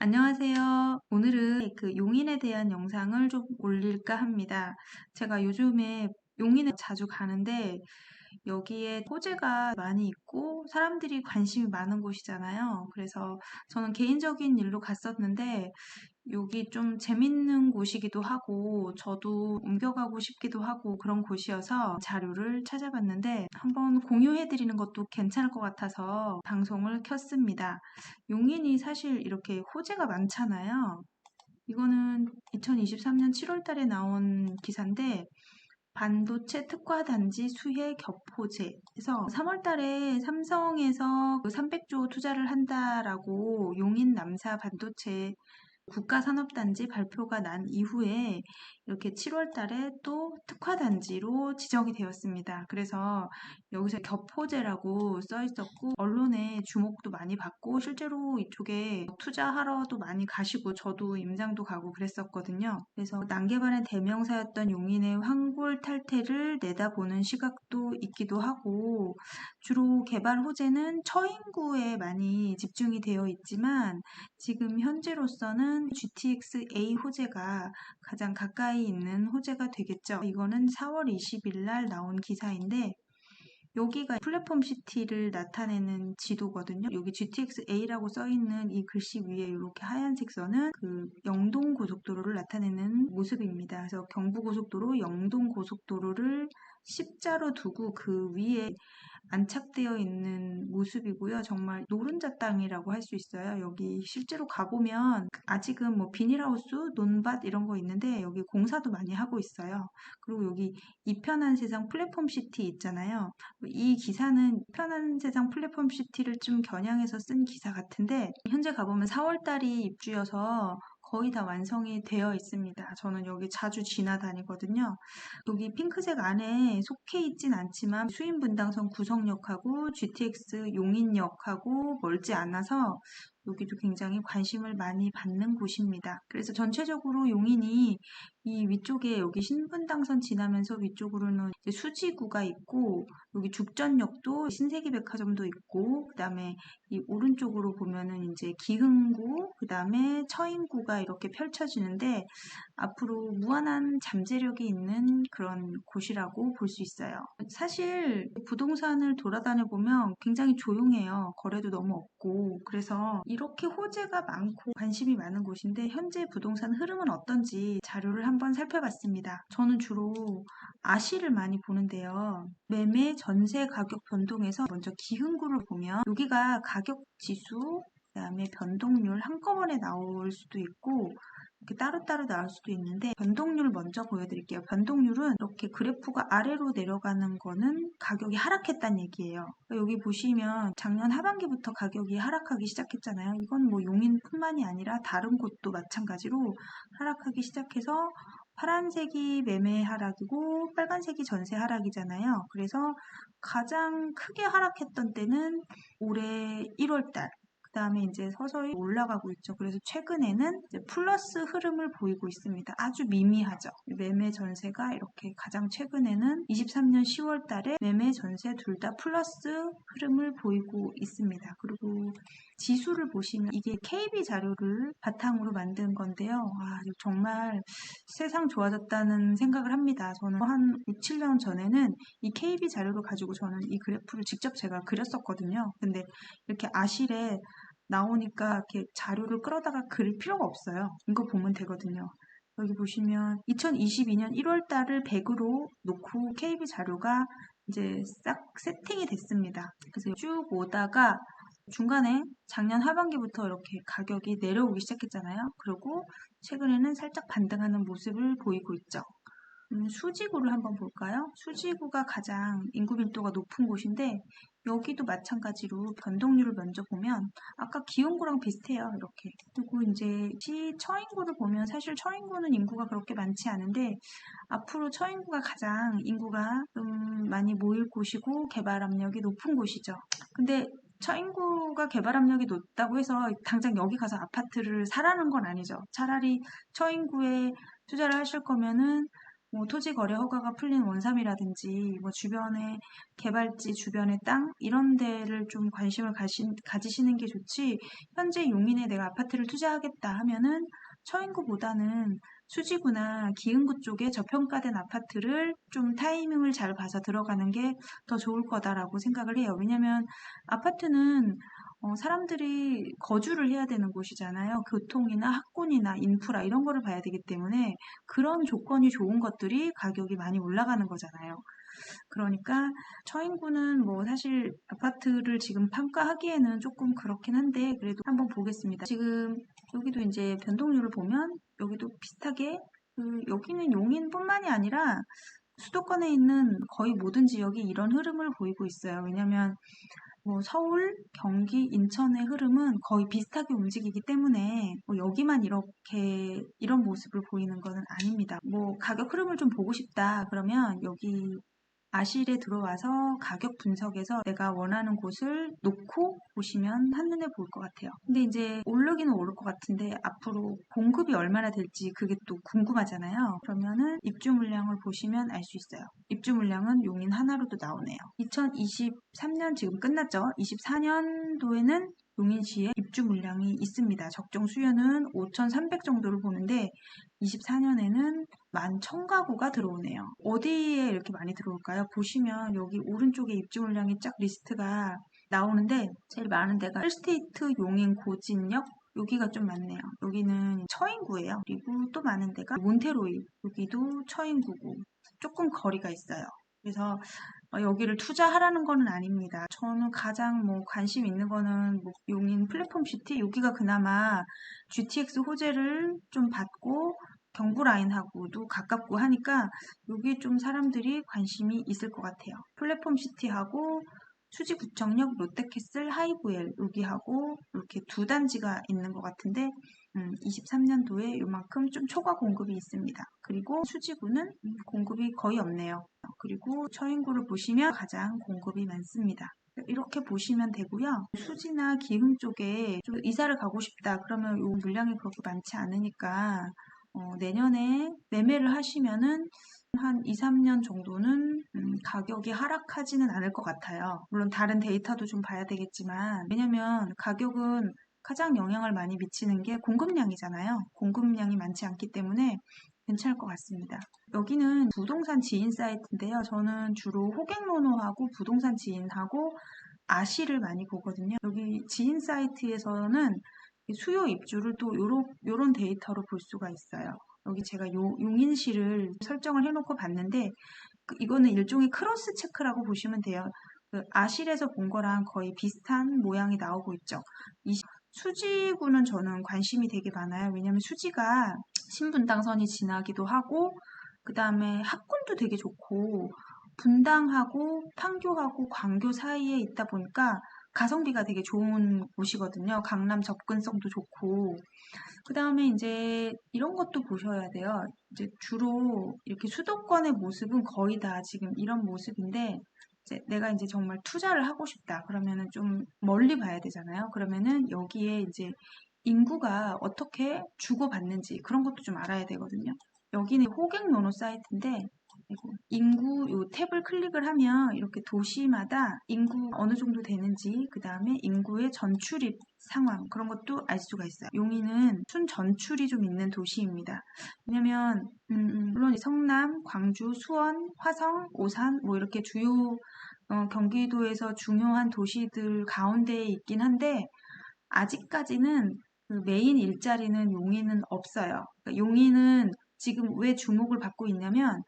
안녕하세요. 오늘은 그 용인에 대한 영상을 좀 올릴까 합니다. 제가 요즘에 용인에 자주 가는데 여기에 호재가 많이 있고 사람들이 관심이 많은 곳이잖아요. 그래서 저는 개인적인 일로 갔었는데 여기 좀 재밌는 곳이기도 하고 저도 옮겨가고 싶기도 하고 그런 곳이어서 자료를 찾아봤는데 한번 공유해 드리는 것도 괜찮을 것 같아서 방송을 켰습니다. 용인이 사실 이렇게 호재가 많잖아요. 이거는 2023년 7월 달에 나온 기사인데 반도체 특화 단지 수혜 겹호재. 그래서 3월 달에 삼성에서 300조 투자를 한다라고 용인 남사 반도체 국가산업단지 발표가 난 이후에 이렇게 7월 달에 또 특화단지로 지정이 되었습니다. 그래서 여기서 겹호재라고 써 있었고, 언론의 주목도 많이 받고, 실제로 이쪽에 투자하러도 많이 가시고, 저도 임장도 가고 그랬었거든요. 그래서 난개발의 대명사였던 용인의 황골 탈퇴를 내다보는 시각도 있기도 하고, 주로 개발 호재는 처인구에 많이 집중이 되어 있지만, 지금 현재로서는 GTX A 호재가 가장 가까이 있는 호재가 되겠죠. 이거는 4월 20일 날 나온 기사인데 여기가 플랫폼 시티를 나타내는 지도거든요. 여기 GTX A라고 써 있는 이 글씨 위에 이렇게 하얀색 선은 그 영동 고속도로를 나타내는 모습입니다. 그래서 경부 고속도로, 영동 고속도로를 십자로 두고 그 위에 안착되어 있는 모습이고요. 정말 노른자 땅이라고 할 수 있어요. 여기 실제로 가보면 아직은 뭐 비닐하우스, 논밭 이런 거 있는데 여기 공사도 많이 하고 있어요. 그리고 여기 이편한 세상 플랫폼 시티 있잖아요. 이 기사는 편한 세상 플랫폼 시티를 좀 겨냥해서 쓴 기사 같은데 현재 가보면 4월달이 입주여서 거의 다 완성이 되어 있습니다. 저는 여기 자주 지나다니거든요. 여기 핑크색 안에 속해 있진 않지만 수인 분당선 구성역하고 GTX 용인역하고 멀지 않아서 여기도 굉장히 관심을 많이 받는 곳입니다. 그래서 전체적으로 용인이 이 위쪽에 여기 신분당선 지나면서 위쪽으로는 수지구가 있고 여기 죽전역도 신세계 백화점도 있고 그 다음에 이 오른쪽으로 보면은 이제 기흥구 그 다음에 처인구가 이렇게 펼쳐지는데 앞으로 무한한 잠재력이 있는 그런 곳이라고 볼 수 있어요. 사실 부동산을 돌아다녀 보면 굉장히 조용해요. 거래도 너무 없고 그래서 이렇게 호재가 많고 관심이 많은 곳인데 현재 부동산 흐름은 어떤지 자료를 한번 살펴봤습니다. 저는 주로 아시를 많이 보는데요. 매매 전세 가격 변동에서 먼저 기흥구를 보면 여기가 가격 지수 그 다음에 변동률 한꺼번에 나올 수도 있고 이렇게 따로따로 나올 수도 있는데 변동률 먼저 보여드릴게요. 변동률은 이렇게 그래프가 아래로 내려가는 거는 가격이 하락했다는 얘기예요. 여기 보시면 작년 하반기부터 가격이 하락하기 시작했잖아요. 이건 뭐 용인뿐만이 아니라 다른 곳도 마찬가지로 하락하기 시작해서 파란색이 매매 하락이고 빨간색이 전세 하락이잖아요. 그래서 가장 크게 하락했던 때는 올해 1월 달 그 다음에 이제 서서히 올라가고 있죠. 그래서 최근에는 플러스 흐름을 보이고 있습니다. 아주 미미하죠. 매매 전세가 이렇게 가장 최근에는 23년 10월 달에 매매 전세 둘 다 플러스 흐름을 보이고 있습니다. 그리고 지수를 보시면 이게 KB 자료를 바탕으로 만든 건데요. 와, 정말 세상 좋아졌다는 생각을 합니다. 저는 한 6, 7년 전에는 이 KB 자료를 가지고 저는 이 그래프를 직접 제가 그렸었거든요. 근데 이렇게 아실에 나오니까 이렇게 자료를 끌어다가 그릴 필요가 없어요. 이거 보면 되거든요. 여기 보시면 2022년 1월 달을 100으로 놓고 KB 자료가 이제 싹 세팅이 됐습니다. 그래서 쭉 오다가 중간에 작년 하반기부터 이렇게 가격이 내려오기 시작했잖아요. 그리고 최근에는 살짝 반등하는 모습을 보이고 있죠. 음, 수지구를 한번 볼까요? 수지구가 가장 인구 밀도가 높은 곳인데 여기도 마찬가지로 변동률을 먼저 보면 아까 기온구랑 비슷해요. 이렇게. 그리고 이제 시 처인구를 보면 사실 처인구는 인구가 그렇게 많지 않은데 앞으로 처인구가 가장 인구가 좀 많이 모일 곳이고 개발 압력이 높은 곳이죠. 근데 처인구가 개발 압력이 높다고 해서 당장 여기 가서 아파트를 사라는 건 아니죠. 차라리 처인구에 투자를 하실 거면은 뭐 토지 거래 허가가 풀린 원삼이라든지 뭐 주변에 개발지 주변의 땅 이런 데를 좀 관심을 가시, 가지시는 게 좋지 현재 용인에 내가 아파트를 투자하겠다 하면은 처인구보다는 수지구나 기흥구 쪽에 저평가된 아파트를 좀 타이밍을 잘 봐서 들어가는 게 더 좋을 거다라고 생각을 해요. 왜냐면 아파트는 어, 사람들이 거주를 해야 되는 곳이잖아요. 교통이나 학군이나 인프라 이런 거를 봐야 되기 때문에 그런 조건이 좋은 것들이 가격이 많이 올라가는 거잖아요. 그러니까 처인구는 뭐 사실 아파트를 지금 평가하기에는 조금 그렇긴 한데 그래도 한번 보겠습니다. 지금 여기도 이제 변동률을 보면 여기도 비슷하게 그 여기는 용인뿐만이 아니라 수도권에 있는 거의 모든 지역이 이런 흐름을 보이고 있어요. 왜냐면 뭐 서울, 경기, 인천의 흐름은 거의 비슷하게 움직이기 때문에 뭐 여기만 이렇게 이런 모습을 보이는 것은 아닙니다. 뭐 가격 흐름을 좀 보고 싶다 그러면 여기 아실에 들어와서 가격 분석에서 내가 원하는 곳을 놓고 보시면 한눈에 보일 것 같아요. 근데 이제 오르기는 오를 것 같은데 앞으로 공급이 얼마나 될지 그게 또 궁금하잖아요. 그러면은 입주 물량을 보시면 알 수 있어요. 입주 물량은 용인 하나로도 나오네요. 2023년 지금 끝났죠. 24년도에는 용인시에 입주 물량이 있습니다. 적정 수요는 5,300 정도를 보는데 24년에는 11,000가구가 들어오네요. 어디에 이렇게 많이 들어올까요? 보시면 여기 오른쪽에 입주 물량이 쫙 리스트가 나오는데 제일 많은 데가 힐스테이트 용인 고진역 여기가 좀 많네요. 여기는 처인구예요. 그리고 또 많은 데가 몬테로이 여기도 처인구고 조금 거리가 있어요. 그래서 어, 여기를 투자하라는 거는 아닙니다. 저는 가장 뭐 관심 있는 거는 뭐 용인 플랫폼 시티 여기가 그나마 GTX 호재를 좀 받고 경부 라인하고도 가깝고 하니까 여기에 좀 사람들이 관심이 있을 것 같아요. 플랫폼 시티하고 수지구청역 롯데캐슬 하이브엘 여기하고 이렇게 두 단지가 있는 것 같은데 음, 23년도에 요만큼 좀 초과 공급이 있습니다. 그리고 수지구는 공급이 거의 없네요. 그리고 처인구를 보시면 가장 공급이 많습니다. 이렇게 보시면 되고요. 수지나 기흥 쪽에 좀 이사를 가고 싶다. 그러면 요 물량이 그렇게 많지 않으니까 어, 내년에 매매를 하시면은 한 2, 3년 정도는 음, 가격이 하락하지는 않을 것 같아요. 물론 다른 데이터도 좀 봐야 되겠지만 왜냐면 가격은 가장 영향을 많이 미치는 게 공급량이잖아요. 공급량이 많지 않기 때문에 괜찮을 것 같습니다. 여기는 부동산 지인 사이트인데요. 저는 주로 호갱노노하고 부동산 지인하고 아시를 많이 보거든요. 여기 지인 사이트에서는 수요 입주를 또 요런 데이터로 볼 수가 있어요. 여기 제가 요, 용인시를 설정을 해놓고 봤는데 그, 이거는 일종의 크로스 체크라고 보시면 돼요. 그 아실에서 본 거랑 거의 비슷한 모양이 나오고 있죠. 이 수지구는 저는 관심이 되게 많아요. 왜냐면 수지가 신분당선이 지나기도 하고 그 다음에 학군도 되게 좋고 분당하고 판교하고 광교 사이에 있다 보니까 가성비가 되게 좋은 곳이거든요. 강남 접근성도 좋고. 그 다음에 이제 이런 것도 보셔야 돼요. 이제 주로 이렇게 수도권의 모습은 거의 다 지금 이런 모습인데 이제 내가 이제 정말 투자를 하고 싶다. 그러면은 좀 멀리 봐야 되잖아요. 그러면은 여기에 이제 인구가 어떻게 주고받는지 그런 것도 좀 알아야 되거든요. 여기는 호갱노노 사이트인데 인구 요 탭을 클릭을 하면 이렇게 도시마다 인구 어느 정도 되는지 그 다음에 인구의 전출입 상황 그런 것도 알 수가 있어요. 용인은 순 전출이 좀 있는 도시입니다. 왜냐면 음, 음, 물론 성남, 광주, 수원, 화성, 오산 뭐 이렇게 주요 어, 경기도에서 중요한 도시들 가운데에 있긴 한데 아직까지는 그 메인 일자리는 용인은 없어요. 그러니까 용인은 지금 왜 주목을 받고 있냐면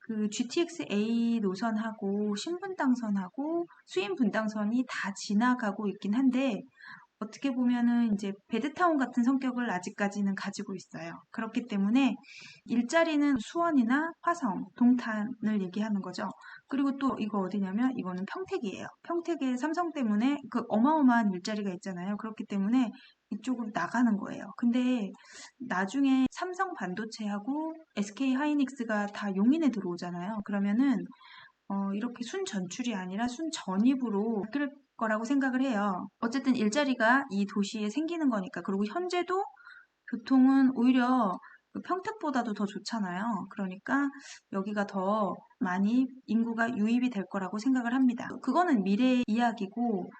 그 GTX A 노선하고 신분당선하고 수인분당선이 다 지나가고 있긴 한데 어떻게 보면은 이제 베드타운 같은 성격을 아직까지는 가지고 있어요. 그렇기 때문에 일자리는 수원이나 화성, 동탄을 얘기하는 거죠. 그리고 또 이거 어디냐면 이거는 평택이에요. 평택의 삼성 때문에 그 어마어마한 일자리가 있잖아요. 그렇기 때문에 이쪽으로 나가는 거예요. 근데 나중에 삼성 반도체하고 SK 하이닉스가 다 용인에 들어오잖아요. 그러면은 어, 이렇게 순 전출이 아니라 순 전입으로 바뀔 거라고 생각을 해요. 어쨌든 일자리가 이 도시에 생기는 거니까. 그리고 현재도 교통은 오히려 그 평택보다도 더 좋잖아요. 그러니까 여기가 더 많이 인구가 유입이 될 거라고 생각을 합니다. 그거는 미래의 이야기고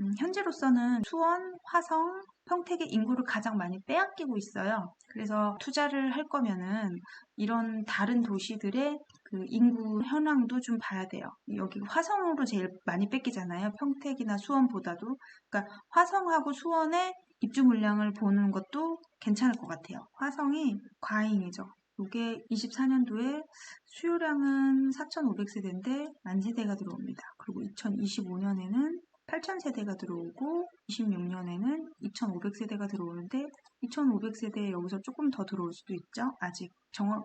음, 현재로서는 수원, 화성, 평택의 인구를 가장 많이 빼앗기고 있어요. 그래서 투자를 할 거면은 이런 다른 도시들의 그 인구 현황도 좀 봐야 돼요. 여기 화성으로 제일 많이 뺏기잖아요. 평택이나 수원보다도. 그러니까 화성하고 수원의 입주 물량을 보는 것도 괜찮을 것 같아요. 화성이 과잉이죠. 이게 24년도에 수요량은 4,500세대인데 만세대가 들어옵니다. 그리고 2025년에는 8,000세대가 들어오고 26년에는 2,500세대가 들어오는데 2,500세대 여기서 조금 더 들어올 수도 있죠. 아직 정확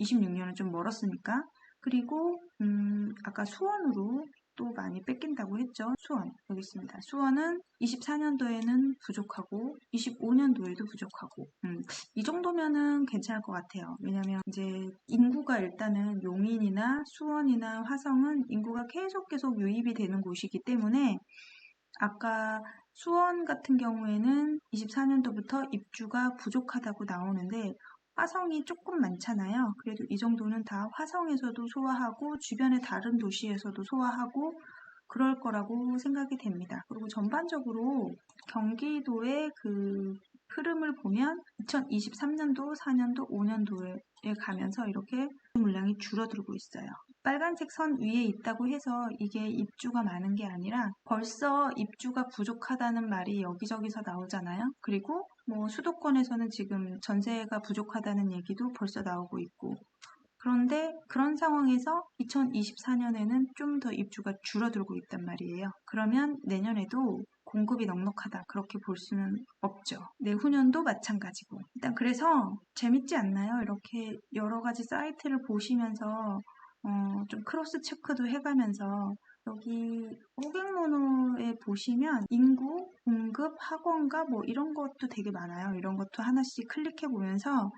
26년은 좀 멀었으니까. 그리고 음, 아까 수원으로 또 많이 뺏긴다고 했죠. 수원 여기 있습니다. 수원은 24년도에는 부족하고 25년도에도 부족하고 음, 이 정도면은 괜찮을 것 같아요. 왜냐면 이제 인구가 일단은 용인이나 수원이나 화성은 인구가 계속 계속 유입이 되는 곳이기 때문에 아까 수원 같은 경우에는 24년도부터 입주가 부족하다고 나오는데 화성이 조금 많잖아요. 그래도 이 정도는 다 화성에서도 소화하고 주변의 다른 도시에서도 소화하고 그럴 거라고 생각이 됩니다. 그리고 전반적으로 경기도의 그 흐름을 보면 2023년도, 4년도, 5년도에 가면서 이렇게 물량이 줄어들고 있어요. 빨간색 선 위에 있다고 해서 이게 입주가 많은 게 아니라 벌써 입주가 부족하다는 말이 여기저기서 나오잖아요. 그리고 뭐 수도권에서는 지금 전세가 부족하다는 얘기도 벌써 나오고 있고 그런데 그런 상황에서 2024년에는 좀 더 입주가 줄어들고 있단 말이에요. 그러면 내년에도 공급이 넉넉하다 그렇게 볼 수는 없죠. 내후년도 마찬가지고 일단 그래서 재밌지 않나요? 이렇게 여러 가지 사이트를 보시면서 어, 좀 크로스 체크도 해가면서 여기 호객모노에 보시면 인구, 공급, 학원가 뭐 이런 것도 되게 많아요. 이런 것도 하나씩 클릭해 보면서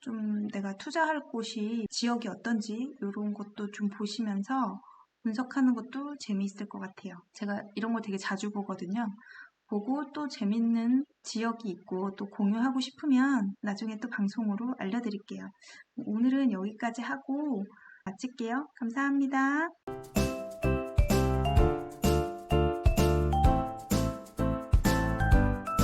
좀 내가 투자할 곳이 지역이 어떤지 이런 것도 좀 보시면서 분석하는 것도 재미있을 것 같아요. 제가 이런 걸 되게 자주 보거든요. 보고 또 재밌는 지역이 있고 또 공유하고 싶으면 나중에 또 방송으로 알려드릴게요. 오늘은 여기까지 하고 마칠게요. 감사합니다.